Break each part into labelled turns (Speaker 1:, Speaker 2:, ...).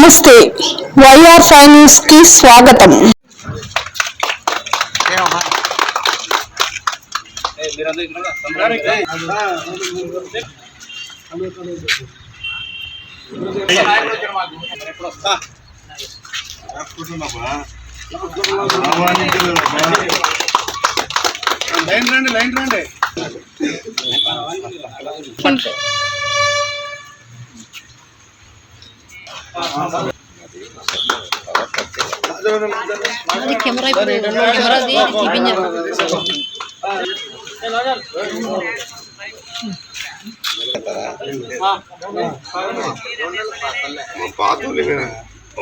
Speaker 1: నమస్తే. వైఆర్ ఫైనాన్స్కి స్వాగతం.
Speaker 2: లైన్ రండి లైన్ రండి.
Speaker 3: కెమెరా ఇప్పుడు కెమెరాది చూపించారు
Speaker 4: పాతోళ్ళు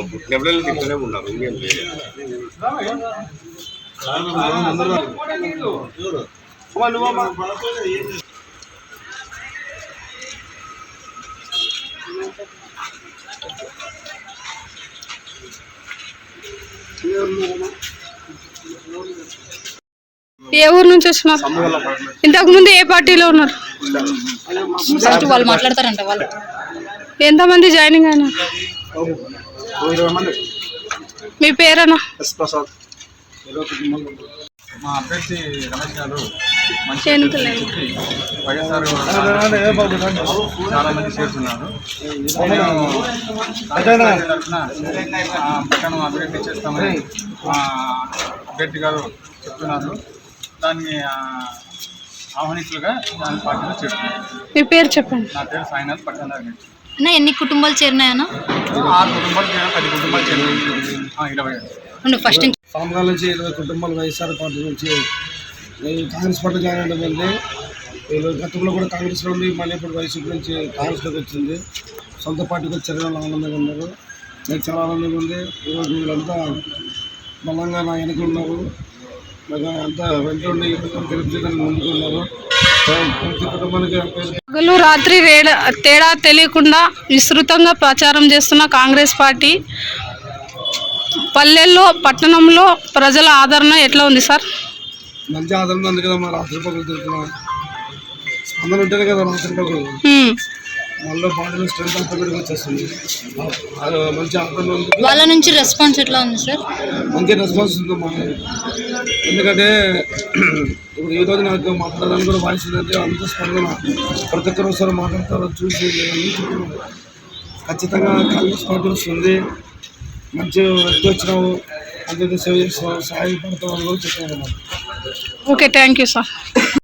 Speaker 4: పుట్టినప్పుడే తింటూనే ఉన్నారు ఇంకేం లేదు
Speaker 1: ఏ ఊరు నుంచి వచ్చినారు ఇంతకు ముందు ఏ పార్టీలో ఉన్నారు?
Speaker 3: ఫస్ట్ వాళ్ళు మాట్లాడతారంట వాళ్ళు.
Speaker 1: ఎంతమంది జాయినింగ్
Speaker 2: మంది.
Speaker 1: మీ పేరన్నా
Speaker 2: ప్రసాద్. మా అభ్యర్థి రమేష్ గారు. వైఎస్ఆర్ చాలా మంది చేస్తున్నారు పట్టణం అభివృద్ధి చేస్తామని మా అభ్యర్థి గారు చెప్తున్నారు. దాన్ని ఆ, ఆహ్వానితులుగా దాని పార్టీలో చేస్తున్నారు
Speaker 1: మీ పేరు చెప్పండి.
Speaker 2: నా పేరు సాయినాథ్ పట్టణ
Speaker 3: అన్న ఎన్ని కుటుంబాలు చేరినాయన్న?
Speaker 2: ఆరు కుటుంబాలు చేరిన పది కుటుంబాలు చేరిన ఆ, ఇరవై
Speaker 3: ఫస్ట్ నుంచి
Speaker 5: సాంబ్రాల నుంచి ఇరవై కుటుంబాలు వైఎస్ఆర్ పార్టీ నుంచి కాంగ్రెస్ పార్టీ జాయిన్ అవ్వడం వల్ల గతంలో కూడా కాంగ్రెస్లో ఉండి మళ్ళీ ఇప్పుడు వైసీపీ నుంచి కాంగ్రెస్లోకి వచ్చింది. సొంత పార్టీకి వచ్చారు ఆనందంగా ఉన్నారు. నేను చాలా ఆనందంగా ఉంది ఈరోజు వీళ్ళంతా బలంగా నా వెనక ఉన్నారు అంతా వెంట ఉండి ముందుకు ఉన్నారు.
Speaker 1: పగలు రాత్రి రేడ తేడా తెలియకుండా విస్తృతంగా ప్రచారం చేస్తున్న కాంగ్రెస్ పార్టీ పల్లెల్లో పట్టణంలో ప్రజల ఆదరణ ఎట్లా ఉంది సార్?
Speaker 5: మంచి ఆదరణ ఉంది కదా మా రాత్రి పగులు తిరుగుతున్నాం. స్పందన ఉంటేనే కదా రాత్రి పగులు. మళ్ళీ బాడీలో స్ట్రెంత్ అంతా పెరిగి వచ్చేస్తుంది. మంచి ఆదరణ ఉంది.
Speaker 3: వాళ్ళ నుంచి రెస్పాన్స్ ఎట్లా ఉంది సార్?
Speaker 5: మంచి రెస్పాన్స్ ఉంది మా ఎందుకంటే ఇప్పుడు ఈ రోజు నాకు మాట్లాడడానికి కూడా వాయిస్ ఉందంటే అంత స్పందన. ప్రతి ఒక్కరు ఒకసారి మాట్లాడతారో చూసి ఖచ్చితంగా కాంగ్రెస్ పార్టీ వస్తుంది. మంచి వ్యక్తి వచ్చినావు. అందరికీ సేవ చేస్తావు సహాయపడతావు అని కూడా చెప్తున్నాను
Speaker 1: ఓకే థ్యాంక్ యూ సార్.